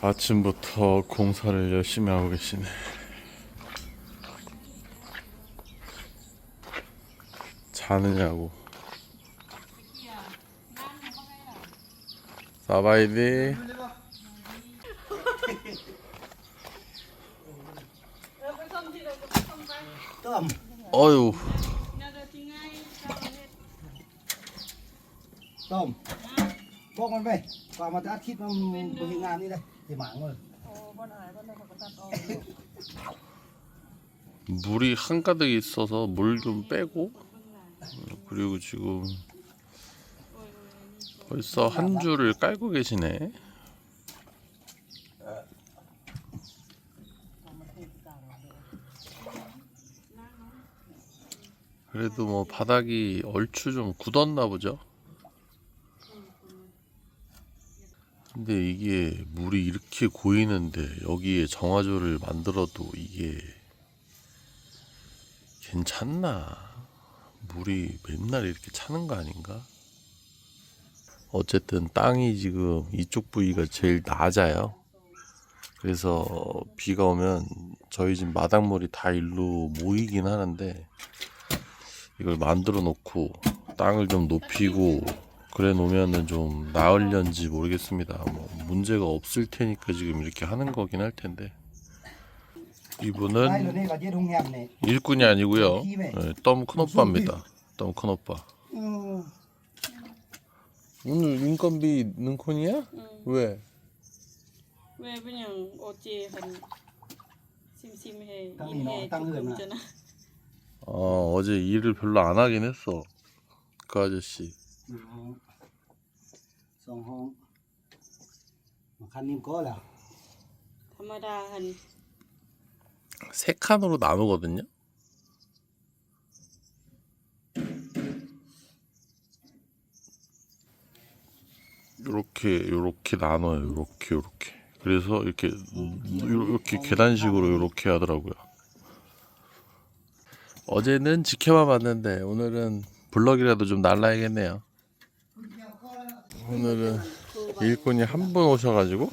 아침부터 공사를 열심히 하고 계시네. 자느냐고. 사바이디. mà đã thịt nó bự hình ngàn đi đây 물이 한가득 있어서 물 좀 빼고 그리고 지금 벌써 한 줄을 깔고 계시네. 그래도 뭐 바닥이 얼추 좀 굳었나 보죠. 근데 이게 물이 이렇게 고이는데 여기에 정화조를 만들어도 이게 괜찮나? 물이 맨날 이렇게 차는 거 아닌가? 어쨌든 땅이 지금 이쪽 부위가 제일 낮아요. 그래서 비가 오면 저희 집 마당물이 다 일로 모이긴 하는데 이걸 만들어 놓고 땅을 좀 높이고 그래 놓으면은 좀 나을련지 모르겠습니다. 뭐 문제가 없을 테니까 지금 이렇게 하는 거긴 할 텐데 이분은 일꾼이 아니고요. 네, 덤큰 오빠입니다. 덤큰 오빠. 오늘 인건비 능콘이야? 왜? 왜 그냥 어찌 한 심심해 일해 조금 내놔. 잖아 어, 어제 일을 별로 안 하긴 했어. 그 아저씨. sòng hông mà khăn niêm có làธรรมดา한 세 칸으로 나누거든요. 요렇게 요렇게 나눠요. 요렇게 요렇게. 그래서 이렇게 이렇게 계단식으로 요렇게 하더라고요. 어제는 지켜만 봤는데 오늘은 블럭이라도 좀 날라야겠네요. 오늘은 일꾼이 한 분 오셔가지고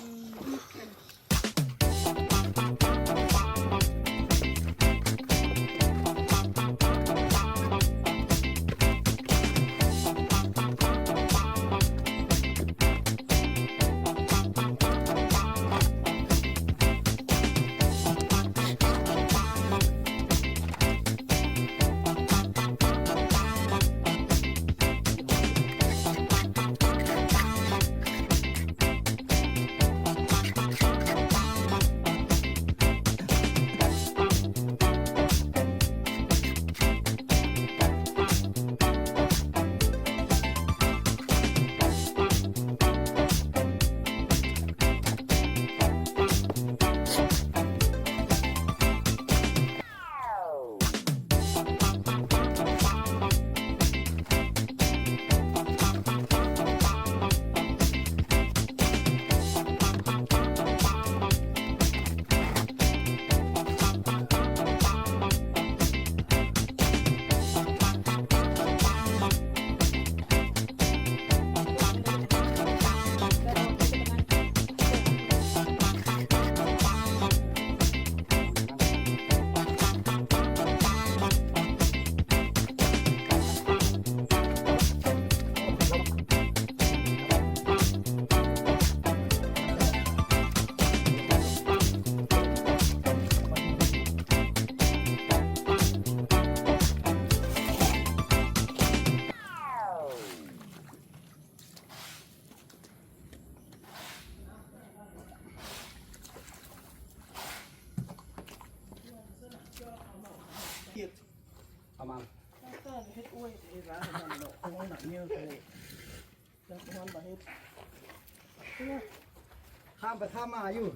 ามไปข้ามมาอยู่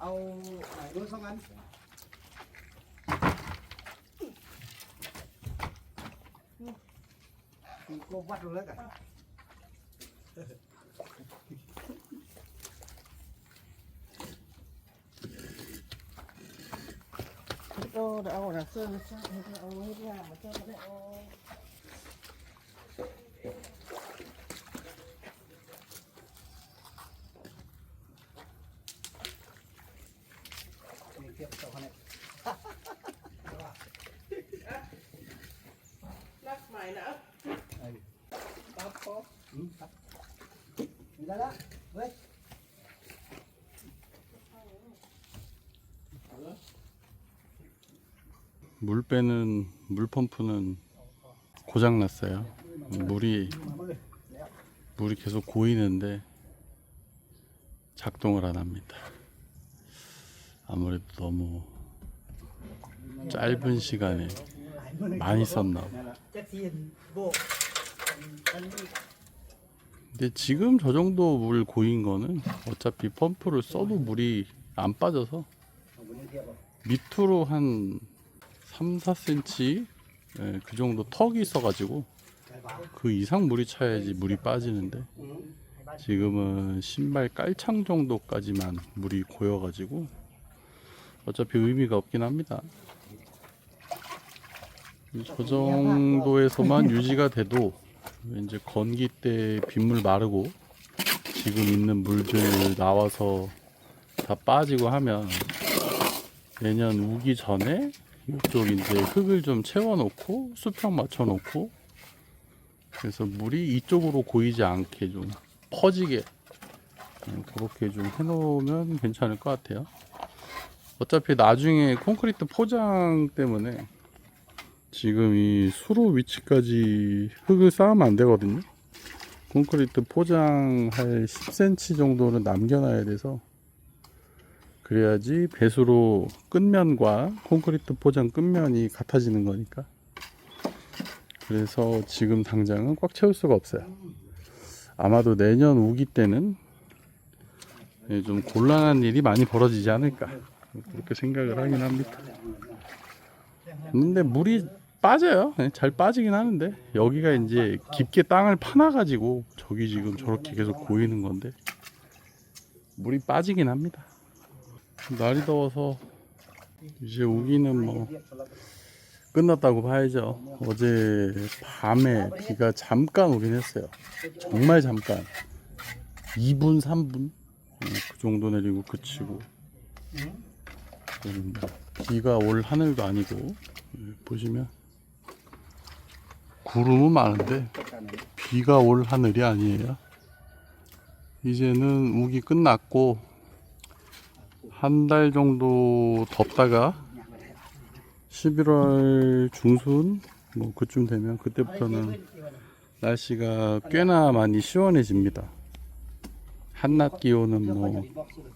เอาไหนรู้เท่านั้นตีโกวัดรู้แล้วกันโอ้เดี๋ยวเอาหนังเสื้อมาเสื้อเอาให้ยากมาเสื้อมาได้โอ้ 빼는 물 펌프는 고장 났어요. 물이 물이 계속 고이는데 작동을 안 합니다. 아무래도 너무 짧은 시간에 많이 썼나 봐. 근데 지금 저 정도 물 고인 거는 어차피 펌프를 써도 물이 안 빠져서 밑으로 한 3, 4cm 예, 그 정도 턱이 있어가지고 그 이상 물이 차야지 물이 빠지는데 지금은 신발 깔창 정도까지만 물이 고여가지고 어차피 의미가 없긴 합니다. 저 정도에서만 유지가 돼도 이제 건기 때 빗물 마르고 지금 있는 물들 나와서 다 빠지고 하면 내년 우기 전에 이쪽 이제 흙을 좀 채워놓고 수평 맞춰놓고 그래서 물이 이쪽으로 고이지 않게 좀 퍼지게 음, 그렇게 좀 해놓으면 괜찮을 것 같아요. 어차피 나중에 콘크리트 포장 때문에 지금 이 수로 위치까지 흙을 쌓으면 안 되거든요. 콘크리트 포장할 10cm 정도는 남겨놔야 돼서 그래야지 배수로 끝면과 콘크리트 포장 끝면이 같아지는 거니까. 그래서 지금 당장은 꽉 채울 수가 없어요. 아마도 내년 우기 때는 예, 좀 곤란한 일이 많이 벌어지지 않을까 그렇게 생각을 하긴 합니다. 근데 물이 빠져요. 예, 잘 빠지긴 하는데 여기가 이제 깊게 땅을 파놔가지고 저기 지금 저렇게 계속 고이는 건데 물이 빠지긴 합니다. 날이 더워서 이제 우기는 뭐 끝났다고 봐야죠. 어제 밤에 비가 잠깐 오긴 했어요. 정말 잠깐 2분 3분 그 정도 내리고 그치고 음, 비가 올 하늘도 아니고 예, 보시면 구름은 많은데 비가 올 하늘이 아니에요. 이제는 우기 끝났고 한 달 정도 덥다가 11월 중순 뭐 그쯤 되면 그때부터는 날씨가 꽤나 많이 시원해집니다. 한낮 기온은 뭐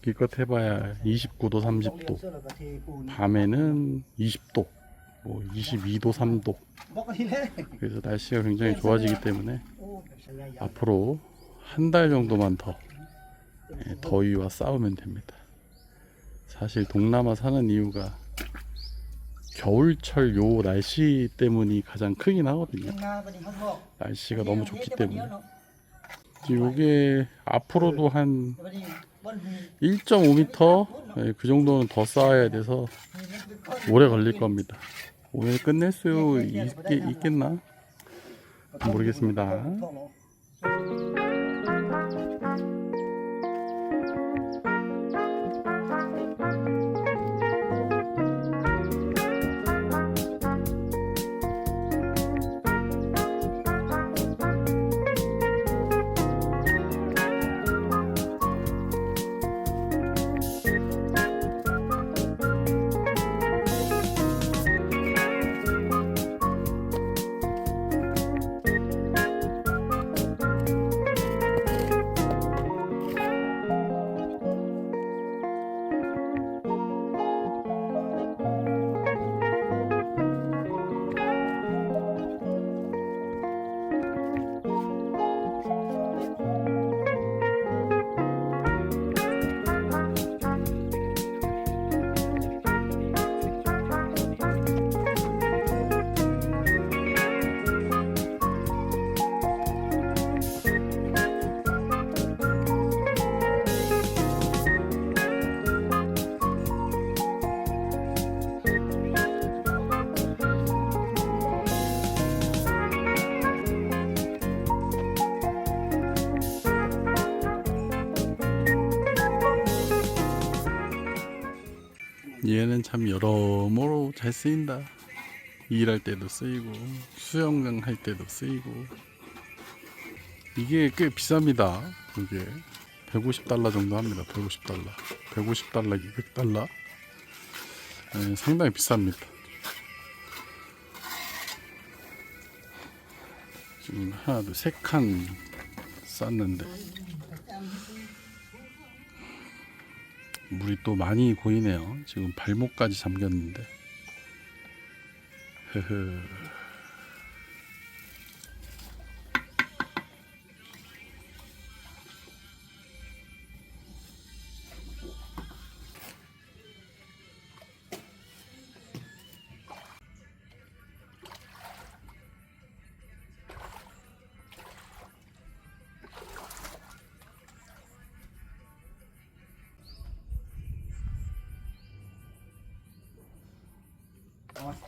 기껏 해봐야 29도, 30도, 밤에는 20도, 뭐 22도, 3도. Bóc đi lên. 그래서 날씨가 굉장히 좋아지기 때문에 앞으로 한 달 정도만 더 예, 더위와 싸우면 됩니다. 사실 동남아 사는 이유가 겨울철 요 날씨 때문이 가장 크긴 하거든요. Bộ. 날씨가 너무 좋기 때문에. 이게 앞으로도 한 Và đi bên thì 1.5m 예, 그 정도는 더 쌓아야 돼서 오래 걸릴 겁니다. 오늘 끝낼 수 있, 있겠나? 모르겠습니다. 얘는 참 여러모로 잘 쓰인다. 일할 때도 쓰이고 수영장 할 때도 쓰이고 이게 꽤 비쌉니다. 이게 150달러 정도 합니다. 150달러, 150달러, 200달러. 네, 상당히 비쌉니다. 지금 하나, 둘, 세 칸 쌌는데 물이 또 많이 고이네요. 지금 발목까지 잠겼는데. 흐흐.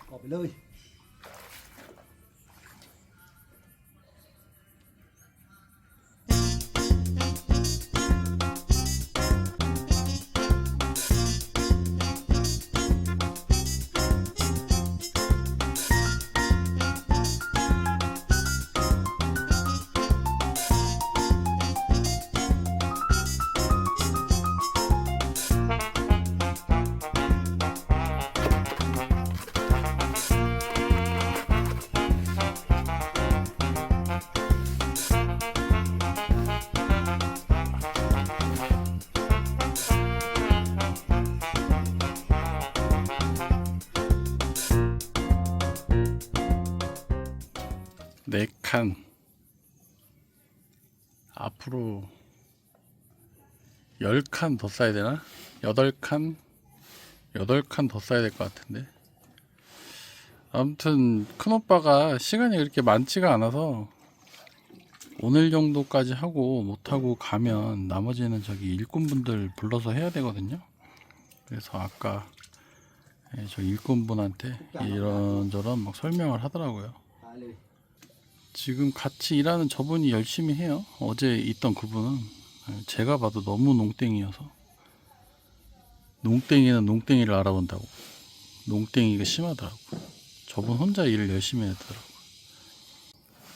เอากไปเลย 네 칸. 앞으로 열칸더 써야 되나? 여덟 칸? 여덟 칸더 써야 될 것 같은데. 아무튼 큰 오빠가 시간이 그렇게 많지가 않아서 오늘 정도까지 하고 못하고 가면 나머지는 저기 일꾼분들 불러서 해야 되거든요. 그래서 아까 예, 저 일꾼분한테 이런저런 막 설명을 하더라고요. 지금 같이 일하는 저분이 열심히 해요. 어제 있던 그분은 제가 봐도 너무 농땡이여서 농땡이는 농땡이를 알아본다고 농땡이가 심하더라고. 저분 혼자 일을 열심히 하더라고.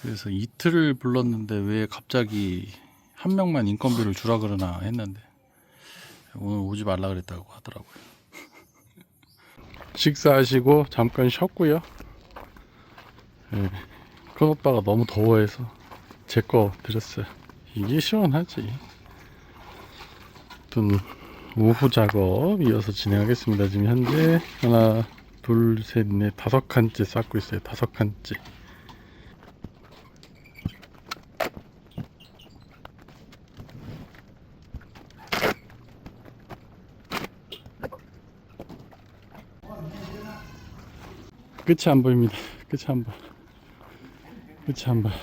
그래서 이틀을 불렀는데 왜 갑자기 한 명만 인건비를 주라 그러나 했는데 오늘 오지 말라 그랬다고 하더라고요. 식사하시고 잠깐 쉬었고요. 예. 큰 오빠가 너무 더워해서 제 거 드렸어요. 이게 시원하지. 아무튼 오후 작업 이어서 진행하겠습니다. 지금 현재 하나, 둘, 셋, 넷, 다섯 칸째 쌓고 있어요. 다섯 칸째. 끝이 안 보입니다. 끝이 안 보여. 끝이 안 보여.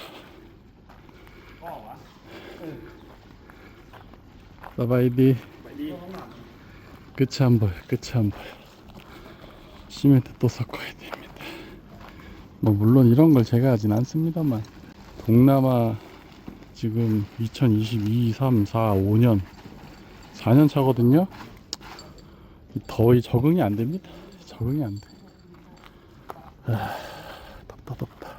사바이디. 끝이 안 보여. 끝이 안 보여. 시멘트 또 섞어야 됩니다. 뭐 물론 이런 걸 제가 하진 않습니다만 동남아 지금 2022, 3, 4, 5년 4년 차거든요. 이 더위 적응이 안 됩니다. 적응이 안 돼. 아, 덥다 덥다.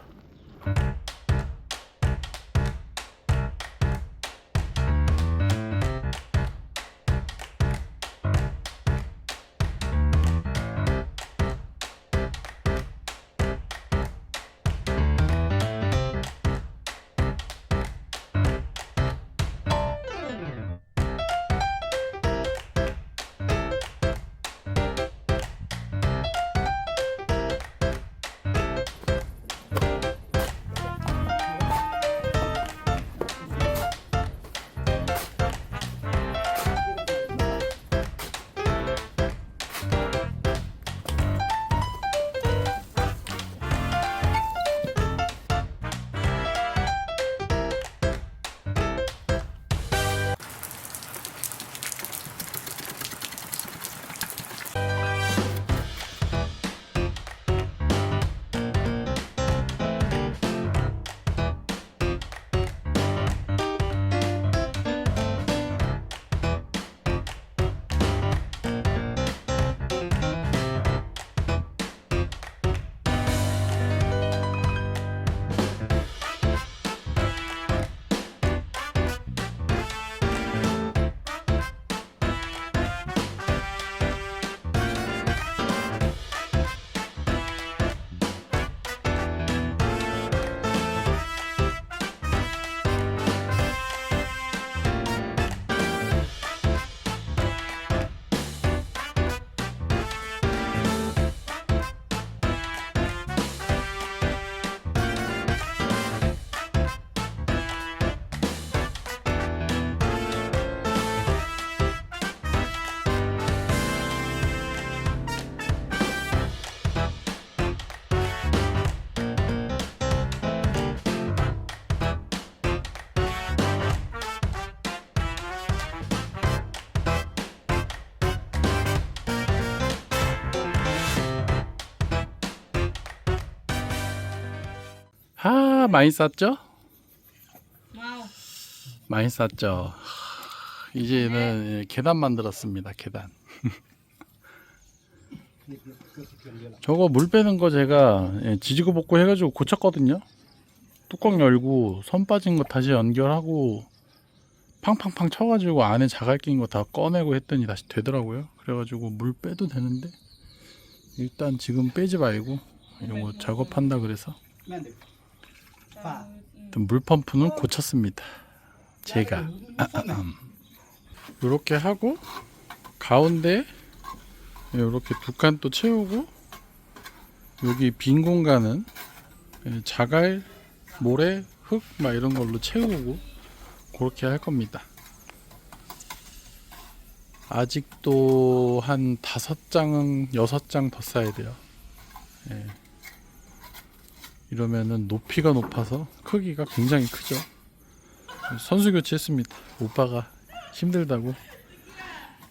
아 많이 쌌죠? 많이 쌌죠. 이제는 예, 계단 만들었습니다. 계단. 저거 물 빼는 거 제가 예, 지지고 볶고 해가지고 고쳤거든요. 뚜껑 열고 선 빠진 거 다시 연결하고 팡팡팡 쳐가지고 안에 자갈 낀 거 다 꺼내고 했더니 다시 되더라고요. 그래가지고 물 빼도 되는데 일단 지금 빼지 말고 이거 작업한다 그래서 맨 돼. 파. 일단 물 펌프는 고쳤습니다. 제가 이렇게 하고 가운데 이렇게 두 칸 또 채우고 여기 빈 공간은 예, 자갈, 모래, 흙 막 이런 걸로 채우고 그렇게 할 겁니다. 아직도 한 다섯 장은 여섯 장더 쌓아야 돼요. 예. 이러면은 높이가 높아서 크기가 굉장히 크죠. 선수 교체했습니다. 오빠가 힘들다고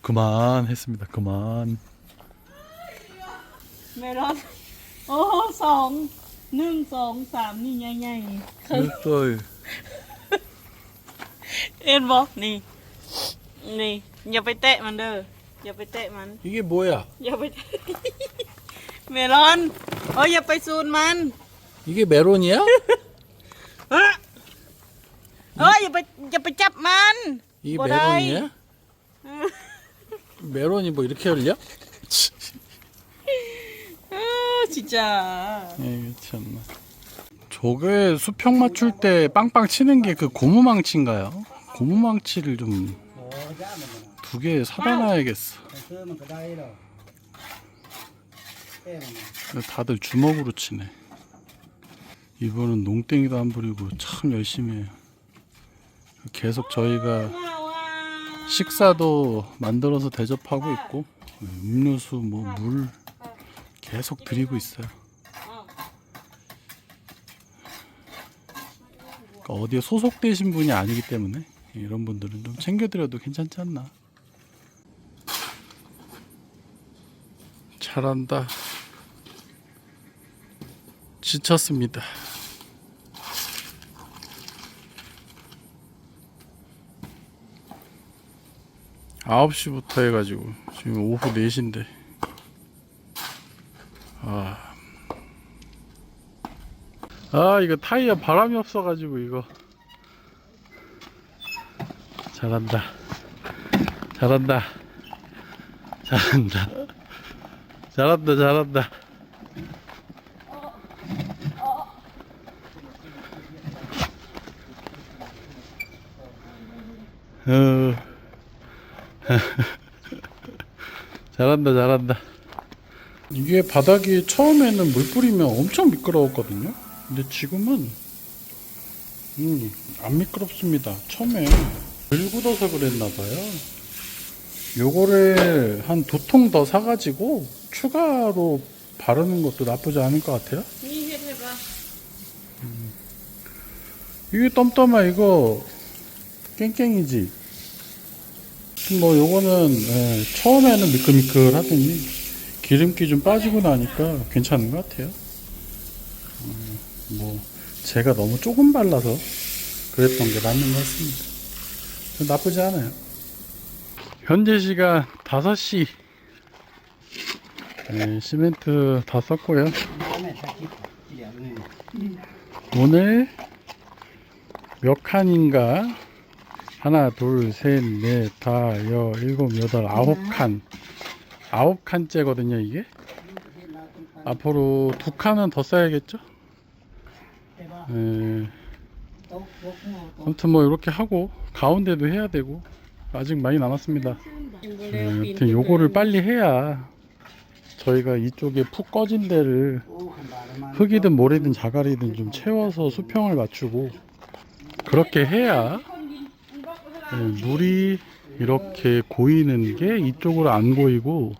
그만 했습니다. 그만. 멜론. 오, 성. 능, 성, 삼, 니, 냐, 냐, 이. 또 엔, 뭐, 니. 니. 옆에 만, 더. 옆에 만. 이게 뭐야? 옆에 떼. 멜론. 어, 옆에 쏜, 만. ลอนโอ้ยอย่าไปซูนมัน 이게 메론이야? เอ้อเอ้ยอย่าไปอย่าไปจับมัน 이게 뭐라이? 메론이야? 메론이 뭐 이렇게 열려? เออจิจ้า 에이 참나. 저게 수평 맞출 때 빵빵 치는 게 그 고무망치인가요? 고무망치를 좀 두 โอ้ย่ามันนะ 개 사다 놔야겠어. แต่ซื้อมันก็ได้หรอกเอ้มันนะ 다들 주먹으로 치네. 이번은 농땡이도 안 부리고 참 열심히 해요. 계속 저희가 식사도 만들어서 대접하고 있고 음료수 뭐 물 계속 드리고 있어요. 그러니까 어디에 소속되신 분이 아니기 때문에 이런 분들은 좀 챙겨드려도 괜찮지 않나. 잘한다. 지쳤습니다. 아홉 시부터 해가지고 지금 오후 4시인데. 아. 아 이거 타이어 바람이 없어가지고 이거. 잘한다. 잘한다. 잘한다. 잘한다 잘한다. 어 잘한다, 잘한다. 이게 바닥이 처음에는 물 뿌리면 엄청 미끄러웠거든요. 근데 지금은 음, 안 미끄럽습니다. 처음에 물 굳어서 그랬나 봐요. 요거를 한 두 통 더 사가지고 추가로 바르는 것도 나쁘지 않을 것 같아요. 이 해봐. 음. 이게 똠똠아 이거 깽깽이지. 뭐 요거는 예, 처음에는 미끌미끌 하더니 기름기 좀 빠지고 나니까 괜찮은 것 같아요. 음, 뭐 제가 너무 조금 발라서 그랬던 게 맞는 것 같습니다. 나쁘지 않아요. 현재 시간 5시 네, 시멘트 다 썼고요. 오늘 몇 칸인가 하나, 둘, 셋, 넷, 다, 여, 일곱, 여덟, 아홉 칸. 아홉 칸째거든요, 이게. 앞으로 두 칸은 더 써야겠죠? 예. 아무튼 뭐 이렇게 하고 가운데도 해야 되고 아직 많이 남았습니다. 예, 아무튼 요거를 빨리 해야 저희가 이쪽에 푹 꺼진 데를 흙이든 모래든 자갈이든 좀 채워서 수평을 맞추고 그렇게 해야 물이 이렇게 고이는 게 이쪽으로 안 고이고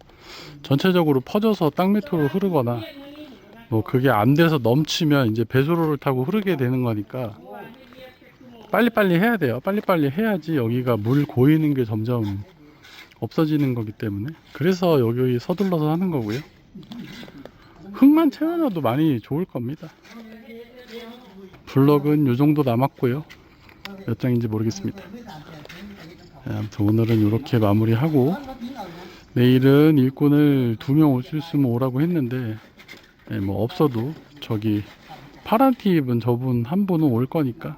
전체적으로 퍼져서 땅 밑으로 흐르거나 뭐 그게 안 돼서 넘치면 이제 배수로를 타고 흐르게 되는 거니까 빨리빨리 해야 돼요. 빨리빨리 해야지 여기가 물 고이는 게 점점 없어지는 거기 때문에 그래서 여기 서둘러서 하는 거고요. 흙만 채워놔도 많이 좋을 겁니다. 블럭은 요 정도 남았고요. 몇 장인지 모르겠습니다. 네, 아무튼 오늘은 이렇게 마무리하고 내일은 일꾼을 두 명 오실 수 있으면 오라고 했는데 네, 뭐 없어도 저기 파란 티 입은 저분 한 분은 올 거니까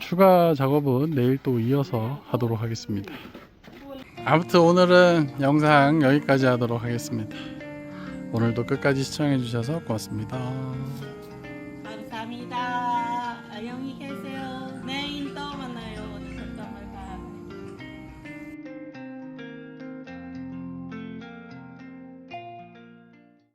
추가 작업은 내일 또 이어서 하도록 하겠습니다. 아무튼 오늘은 영상 여기까지 하도록 하겠습니다. 오늘도 끝까지 시청해 주셔서 고맙습니다. 감사합니다.